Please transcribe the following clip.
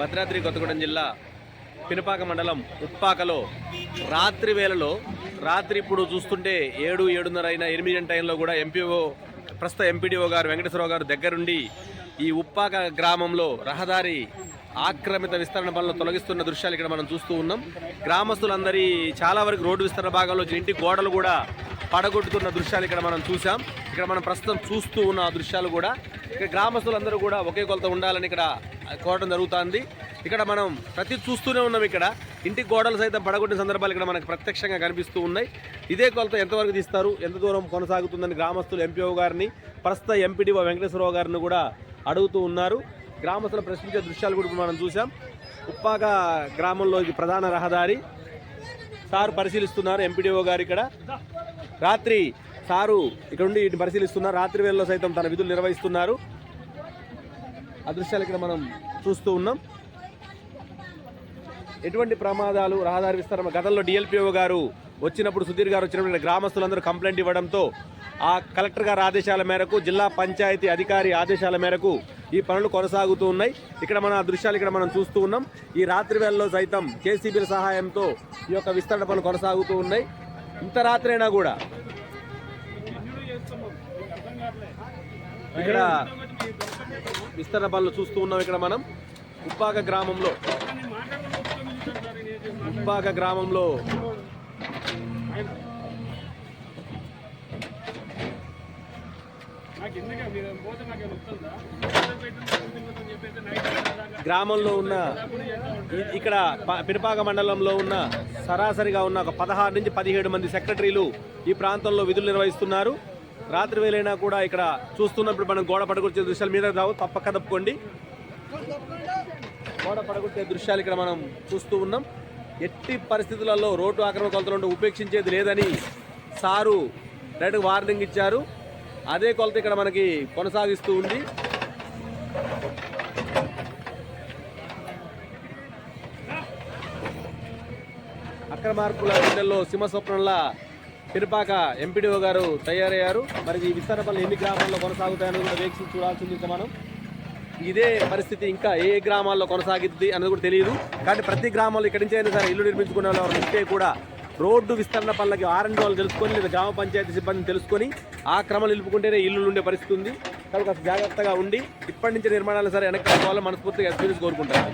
భద్రాద్రి కొత్తగూడెం జిల్లా పినపాక మండలం ఉప్పాకలో రాత్రి వేళలో రాత్రి ఇప్పుడు చూస్తుంటే ఏడు ఏడున్నర అయిన ఎనిమిది టైంలో కూడా ఎంపీఓ ప్రస్తుత ఎంపీడీఓ గారు వెంకటేశ్వరరావు గారు దగ్గరుండి ఈ ఉప్పాక గ్రామంలో రహదారి ఆక్రమిత విస్తరణ పనులు తొలగిస్తున్న దృశ్యాలు ఇక్కడ మనం చూస్తూ ఉన్నాం. గ్రామస్తులందరి చాలా వరకు రోడ్డు విస్తరణ భాగంలో ఇంటి గోడలు కూడా పడగొట్టుతున్న దృశ్యాలు ఇక్కడ మనం చూసాం ఇక్కడ మనం ప్రస్తుతం చూస్తూ ఉన్న ఆ దృశ్యాలు కూడా ఇక్కడ గ్రామస్తులందరూ కూడా ఒకే కొలత ఉండాలని ఇక్కడ కోవడం జరుగుతుంది. ఇక్కడ మనం ప్రతి చూస్తూనే ఉన్నాం ఇక్కడ. ఇంటి గోడలు సైతం పడగొట్టిన సందర్భాలు ఇక్కడ మనకు ప్రత్యక్షంగా కనిపిస్తూ ఉన్నాయి. ఇదే కొలత ఎంతవరకు తీస్తారు? ఎంత దూరం కొనసాగుతుందని గ్రామస్తులు ఎంపీఓ గారిని ప్రస్తుత ఎంపీడీఓ వెంకటేశ్వరరావు గారిని కూడా అడుగుతూ ఉన్నారు. గ్రామస్తులు ప్రశ్నించే దృశ్యాలు కూడా మనం చూసాం ఉప్పాక గ్రామంలో ఇది ప్రధాన రహదారి. సారు పరిశీలిస్తున్నారు ఎంపీడీఓ గారు ఇక్కడ. రాత్రి సారు ఇక్కడ ఉండి పరిశీలిస్తున్నారు. రాత్రి వేళలో సైతం తన విధులు నిర్వహిస్తున్నారు. ఆ దృశ్యాలు ఇక్కడ మనం చూస్తూ ఉన్నాం. ఎటువంటి ప్రమాదాలు రహదారి విస్తరణ గతంలో డిఎల్పిఓ గారు వచ్చినప్పుడు సుధీర్ గారు వచ్చినప్పుడు గ్రామస్తులందరూ కంప్లైంట్ ఇవ్వడంతో ఆ కలెక్టర్ గారి ఆదేశాల మేరకు జిల్లా పంచాయతీ అధికారి ఆదేశాల మేరకు ఈ పనులు కొనసాగుతూ ఉన్నాయి. ఇక్కడ మన ఆ దృశ్యాలు ఇక్కడ మనం చూస్తూ ఉన్నాం. ఈ రాత్రి వేళలో సైతం జేసీబీల సహాయంతో ఈ యొక్క విస్తరణ పనులు కొనసాగుతూ ఉన్నాయి. ఇంత రాత్రి అయినా కూడా ఇక్కడ విస్తరణ పనులు చూస్తూ ఉన్నాం ఇక్కడ మనం. ఉప్పాక గ్రామంలో. ఉప్పాక గ్రామంలో. గ్రామంలో ఉన్న ఇక్కడ ప- మండలంలో ఉన్న సరాసరిగా ఉన్న ఒక పదహారు నుంచి పదిహేడు మంది సెక్రటరీలు ఈ ప్రాంతంలో విధులు నిర్వహిస్తున్నారు. రాత్రి వేలైనా కూడా ఇక్కడ చూస్తున్నప్పుడు మనం గోడ పడగొచ్చే దృశ్యాలు మీద రావు. తప్పక తప్పుకోండి. గోడ పడగొట్టే దృశ్యాలు ఇక్కడ మనం చూస్తూ ఉన్నాం. ఎట్టి పరిస్థితులలో రోడ్డు ఆక్రమణ కొలతలు ఉపేక్షించేది లేదని సారు డైరెక్ట్ వార్నింగ్ ఇచ్చారు. అదే కొలత ఇక్కడ మనకి కొనసాగిస్తూ ఉంది. అక్రమార్కుల గుండెల్లో సింహస్వప్నంలా పిరుపాక ఎంపీడీఓ గారు తయారయ్యారు. మరి ఈ విస్తరణ పనులు ఎన్ని గ్రామాల్లో కొనసాగుతాయని కూడా వేచి చూడాల్సింది ఇంకా మనం. ఇదే పరిస్థితి ఇంకా ఏ గ్రామాల్లో కొనసాగిద్ది అన్నది కూడా తెలియదు. కానీ ప్రతి గ్రామంలో ఇక్కడి నుంచి అయినా సరే ఇల్లు నిర్మించుకునే వాళ్ళు ఉంటే కూడా రోడ్డు విస్తరణ పనులకి ఆర్ఎండ్ వాళ్ళు తెలుసుకొని లేదా గ్రామ పంచాయతీ సిబ్బందిని తెలుసుకొని ఆ క్రమం నిలుపుకుంటేనే ఇల్లు ఉండే పరిస్థితి ఉంది. కాబట్టి జాగ్రత్తగా ఉండి ఇప్పటి నుంచి నిర్మాణాలు సరే వెనక్కి వాళ్ళు మనస్ఫూర్తిగా ఎక్స్పీరియన్స్ కోరుకుంటారు